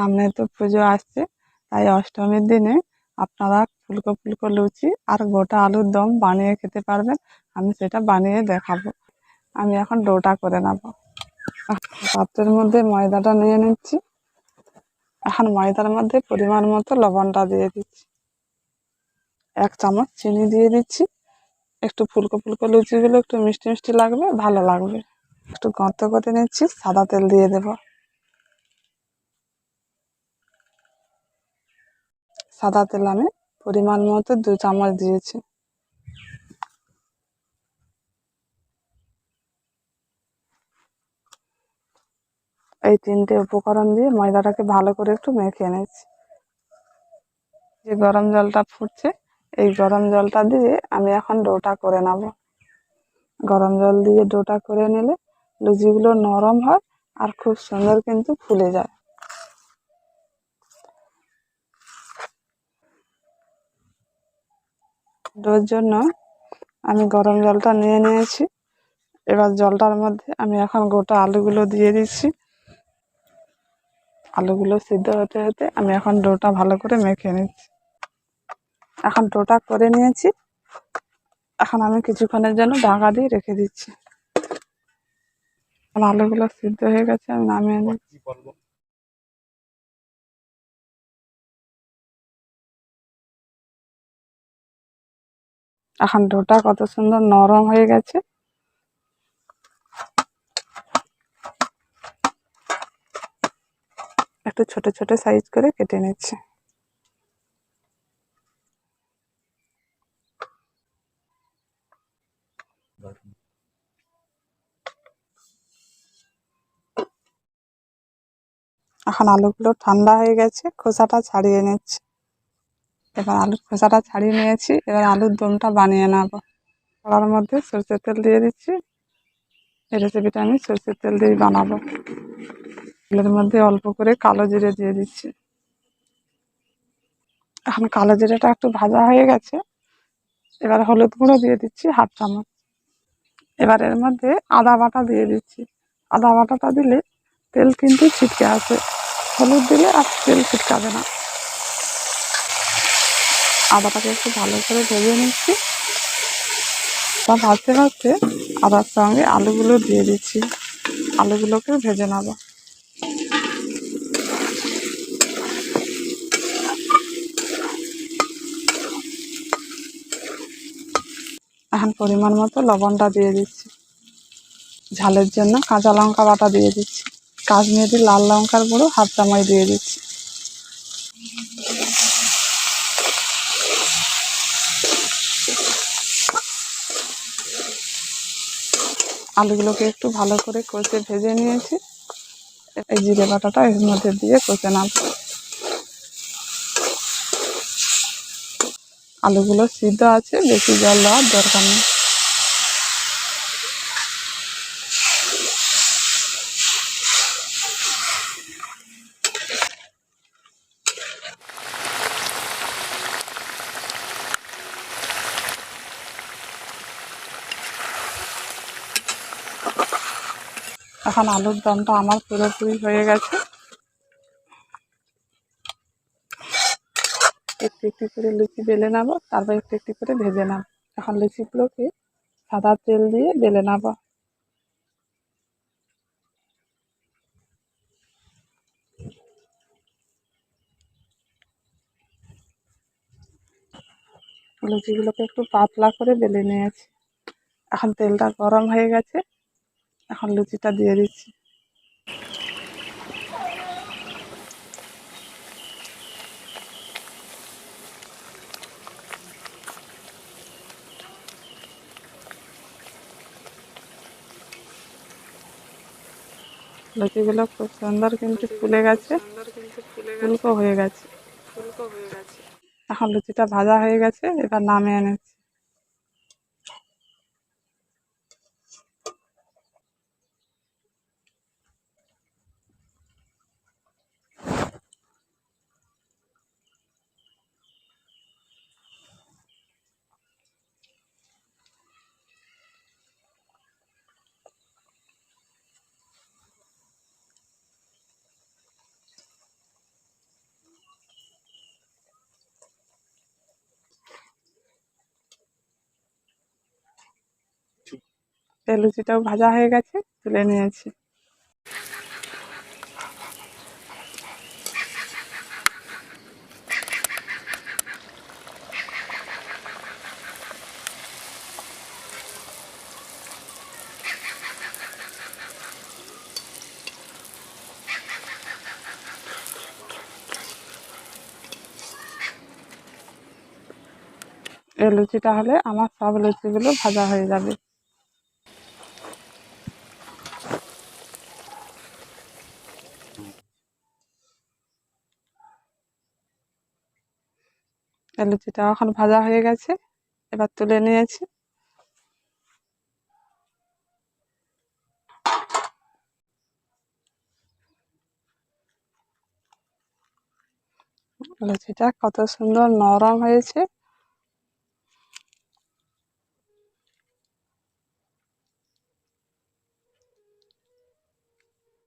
সামনে তো পুজো আসছে, তাই অষ্টমীর দিনে আপনারা ফুলকো ফুলকো লুচি আর গোটা আলুর দম বানিয়ে খেতে পারবেন, আমি সেটা বানিয়ে দেখাবো। আমি এখন ডোটা করে নেব। পাত্রের মধ্যে ময়দাটা নিয়ে নিচ্ছি। এখন ময়দার মধ্যে পরিমাণ মতো লবণটা দিয়ে দিচ্ছি। এক চামচ চিনি দিয়ে দিচ্ছি। একটু ফুলকো ফুলকো লুচিগুলো একটু মিষ্টি মিষ্টি লাগবে, ভালো লাগবে। একটু গর্ত করে নিচ্ছি, সাদা তেল দিয়ে দেব। সাদা তেল আমি পরিমাণ মতো দু চামচ দিয়েছি। এই তিনটে উপকরণ দিয়ে ময়দাটাকে ভালো করে একটু মেখে নিচ্ছি যে গরম জলটা ফুটছে, এই গরম জলটা দিয়ে আমি এখন ডোটা করে নেব। গরম জল দিয়ে ডোটা করে নিলে লুচিগুলো নরম হয় আর খুব সুন্দর কিন্তু ফুলে যায়। ডোর জন্য আমি গরম জলটা নিয়ে নিয়েছি। এবার জলটার মধ্যে আমি এখন গোটা আলুগুলো দিয়ে দিচ্ছি। আলুগুলো সিদ্ধ হতে হতে আমি এখন ডোটা ভালো করে মেখে নিচ্ছি। এখন ডোটা করে নিয়েছি। এখন আমি কিছুক্ষণের জন্য ঢাকা দিয়ে রেখে দিচ্ছি। আলুগুলো সিদ্ধ হয়ে গেছে, আমি নামিয়ে নিচ্ছি। এখন ডোটা কত সুন্দর নরম হয়ে গেছে। একটু ছোট ছোট সাইজ করে কেটে নিচ্ছে। এখন আলুগুলো ঠান্ডা হয়ে গেছে, খোসাটা ছাড়িয়ে নিচ্ছি। এবার আলুর খোসাটা ছাড়িয়ে নিয়েছি। এবার আলুর দমটা বানিয়ে নেব। কড়ার মধ্যে সরষের তেল দিয়ে দিচ্ছি। এই রেসিপিটা আমি সরষের তেল দিয়েই বানাবো। তেলের মধ্যে অল্প করে কালো জিরে দিয়ে দিচ্ছি। এখন কালো জিরেটা একটু ভাজা হয়ে গেছে। এবার হলুদ গুঁড়ো দিয়ে দিচ্ছি হাফ চামচ। এবার এর মধ্যে আদা বাটা দিয়ে দিচ্ছি। আদা বাটাটা দিলে তেল কিন্তু ছিটকে আসে। হলুদ দিলে আর তেল ছিটকাবে না। আদাটাকে একটু ভালো করে ভেজে নিচ্ছি। তা ভাজতে ভাজতে আদার সঙ্গে আলুগুলো দিয়ে দিচ্ছি। আলুগুলোকে ভেজে নেব। এখন পরিমাণ মতো লবণটা দিয়ে দিচ্ছি। ঝালের জন্য কাঁচা লঙ্কা বাটা দিয়ে দিচ্ছি। কাশ্মীরি লাল লঙ্কার গুঁড়ো হাফ চামচ দিয়ে দিচ্ছি। আলুগুলোকে একটু ভালো করে কষে ভেজে নিয়েছি। এই জিরে বাটাটা এর মধ্যে দিয়ে কষে নাম আলুগুলো সিদ্ধ আছে, বেশি জল দেওয়ার দরকার নেই। এখন আলুর দমটা আমার পুরোপুরি হয়ে গেছে। একটু একটু করে লুচি বেলে নেব, তারপর একটু একটু করে ভেজে নেব। এখন লুচিগুলোকে সাদা তেল দিয়ে বেলে নেব। লুচিগুলোকে একটু পাতলা করে বেলে নিয়েছি। এখন তেলটা গরম হয়ে গেছে। এখন লুচিটা দিয়ে দিচ্ছি। লুচিগুলো খুব সুন্দর কিন্তু ফুলে গেছে। ফুলকো হয়ে গেছে। এখন লুচিটা ভাজা হয়ে গেছে, এবার নামে এনেছি। এই লুচিটাও ভাজা হয়ে গেছে, তুলে নিয়েছি। এই লুচিটা হলে আমার সব লুচিগুলো ভাজা হয়ে যাবে। লুচিটা এখন ভাজা হয়ে গেছে এবার তুলে নিয়েছি। লুচিটা কত সুন্দর নরম হয়েছে।